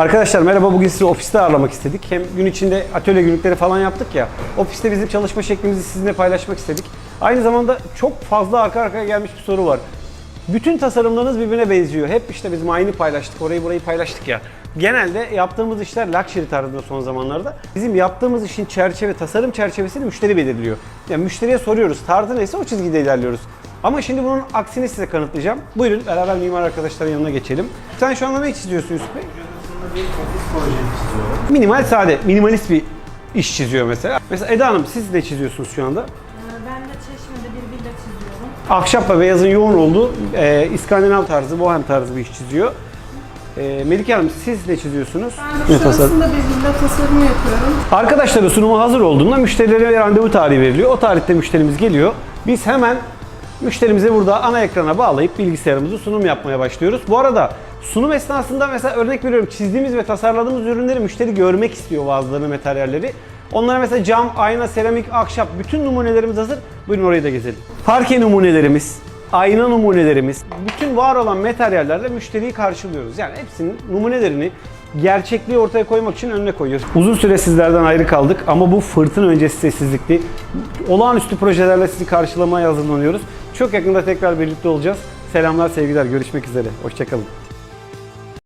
Arkadaşlar merhaba bugün sizi ofiste ağırlamak istedik. Hem gün içinde atölye günlükleri falan yaptık ya. Ofiste bizim çalışma şeklimizi sizinle paylaşmak istedik. Aynı zamanda çok fazla arka arkaya gelmiş bir soru var. Bütün tasarımlarınız birbirine benziyor. Hep işte biz aynı paylaştık, orayı burayı paylaştık ya. Genelde yaptığımız işler luxury tarzında son zamanlarda. Bizim yaptığımız işin çerçeve, tasarım çerçevesini müşteri belirliyor. Yani müşteriye soruyoruz, tarzı neyse o çizgide ilerliyoruz. Ama şimdi bunun aksini size kanıtlayacağım. Buyurun beraber mimar arkadaşların yanına geçelim. Sen şu anda ne çiziyorsun Yusuf Bey? Bir çiziyorum. Minimal sade, minimalist bir iş çiziyor mesela. Mesela Eda Hanım siz ne çiziyorsunuz şu anda? Ee, Ben de Çeşme'de bir villa çiziyorum. Ahşapla beyazın yoğun olduğu e, İskandinav tarzı, bohem tarzı bir iş çiziyor. E, Melike Hanım siz ne çiziyorsunuz? Ben de tasarım? şurasında bir villa tasarımı yapıyorum. Arkadaşların sunumu hazır olduğunda müşterilere randevu tarihi veriliyor. O tarihte müşterimiz geliyor. Biz hemen müşterimizi burada ana ekrana bağlayıp bilgisayarımızı sunum yapmaya başlıyoruz. Bu arada sunum esnasında mesela örnek veriyorum çizdiğimiz ve tasarladığımız ürünleri müşteri görmek istiyor bazılarını materyalleri. Onlara mesela cam, ayna, seramik, ahşap bütün numunelerimiz hazır. Buyurun orayı da gezelim. Parke numunelerimiz, ayna numunelerimiz, bütün var olan materyallerle müşteriyi karşılıyoruz. Yani hepsinin numunelerini gerçekliği ortaya koymak için önüne koyuyoruz. Uzun süre sizlerden ayrı kaldık ama bu fırtına öncesi sessizlikti. Olağanüstü projelerle sizi karşılamaya hazırlanıyoruz. Çok yakında tekrar birlikte olacağız. Selamlar, sevgiler. Görüşmek üzere. Hoşçakalın.